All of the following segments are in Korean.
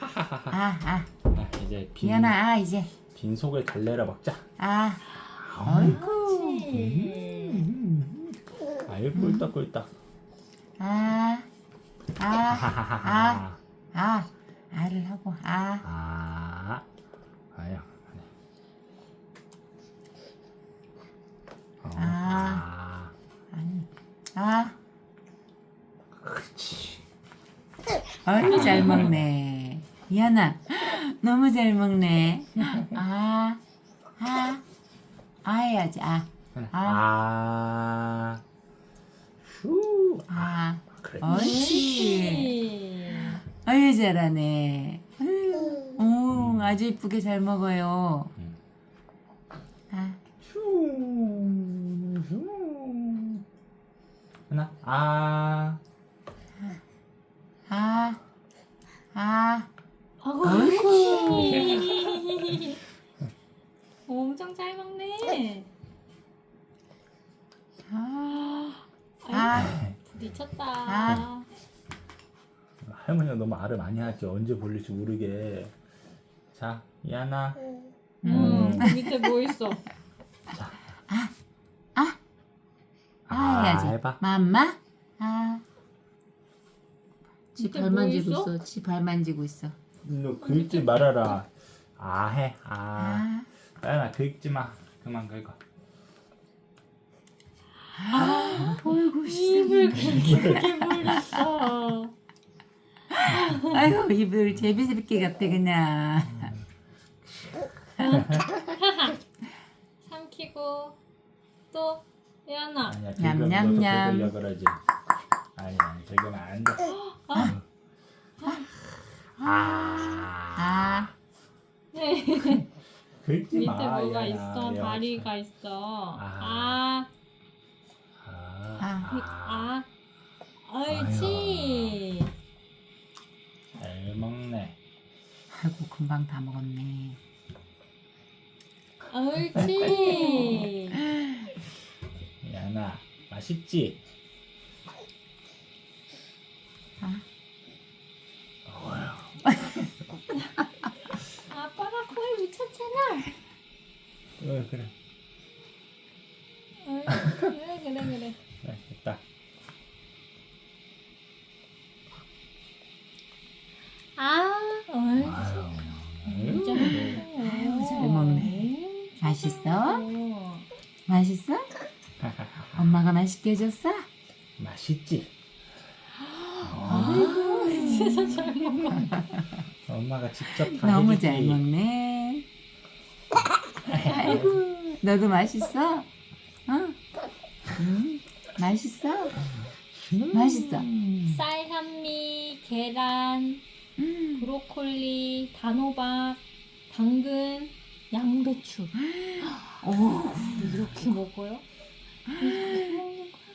아, 아, 아, 이제 빈, 미안아, 아, 이제. 빈 속을 달래러 먹자. 아, 어이구. 아유 꿀떡꿀떡. 아, 아, 하하하하. 아, 아를 하고, 아, 아. 아유. 어, 아. 아. 아니, 아. 그렇지. 어이, 잘 먹네. 미안아, 너무 잘 먹네. 아, 아, 아 해야지, 아, 아. 아. 후. 아. 그래. 옳지. 아유, 잘하네. 아유, 오, 아주 이쁘게 잘 먹어요. 음. 아, 슈. 슈. 하나. 아. 아, 아, 옳지. 엄청 잘 먹네. 아, 아유, 아, 부딪혔다. 아. 할머니가 너무 알을 많이 하지 언제 볼릴지 모르게. 자, 이하나. 음, 밑에 뭐 있어? 아 해야지. 해봐. 맘마, 아. 지 밑에 발 뭐 만지고 있어? 있어. 지 발 만지고 있어. 너 긁지 말아라. 아 해. 아. 아, 야나 긁지 마. 그만 긁어. 어이구, 입을 시원해. 그렇게 물렸어. 아이고, 입을 제비새끼 같아, 그냥. 삼키고 또 예안아. 아니야. 냠, 긁으면 냠, 너도 냠. 긁으려 그러지. 아니 아니 긁으면 안 돼. 아. 아, 네. 긁지 밑에 마. 뭐가 이하나. 있어? 야, 다리가 있어. 아. 아, 아. 아, 아. 옳지. 잘 먹네. 아이고, 금방 다 먹었네. 옳지. 야나 맛있지? 아, 아빠가 코에. 어, 그래. 어, 그래 그래 그래. 그래 됐다. 아, 옳지. 아유. 진짜. 아유, 잘 먹네. 맛있어? 맛있어? 엄마가 맛있게 해줬어? 맛있지? 아이고, 진짜 잘 먹어. 엄마가 직접 다 너무 해주지. 잘 먹네. 아이고, 너도 맛있어? 어? 응? 맛있어? 맛있어. 쌀 현미, 계란, 음. 브로콜리, 단호박, 당근, 양배추. 오, 이렇게 먹어요?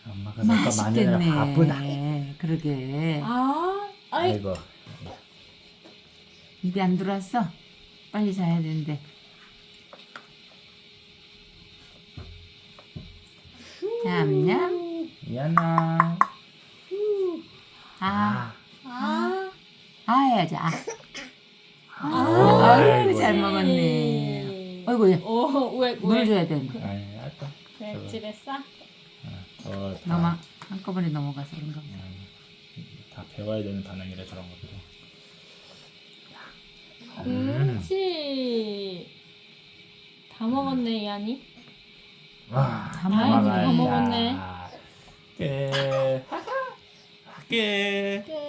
엄마가 너가 많이 하느라 바쁘다. 맛있겠네. 그러게. 아, 아이, 아이고. 입에 안 들어왔어? 빨리 자야 되는데. 냠냠. 미안아. 아, 아, 아 해야지. 아. 아, 아이고, 잘 먹었네. 어이구, 얘 어, 왜, 물 왜? 줘야 되는데. 아니, 알았다. 왜 집에 싸? 어, 다, 너무 한꺼번에 넘어가서 그런가 보다. 음, 다 배워야 되는 반응이라 저런 것도. 음. 옳지. 다 먹었네, 이안이. 와, 다 먹었네. 다 먹었네. 야. 끝. 끝. 끝.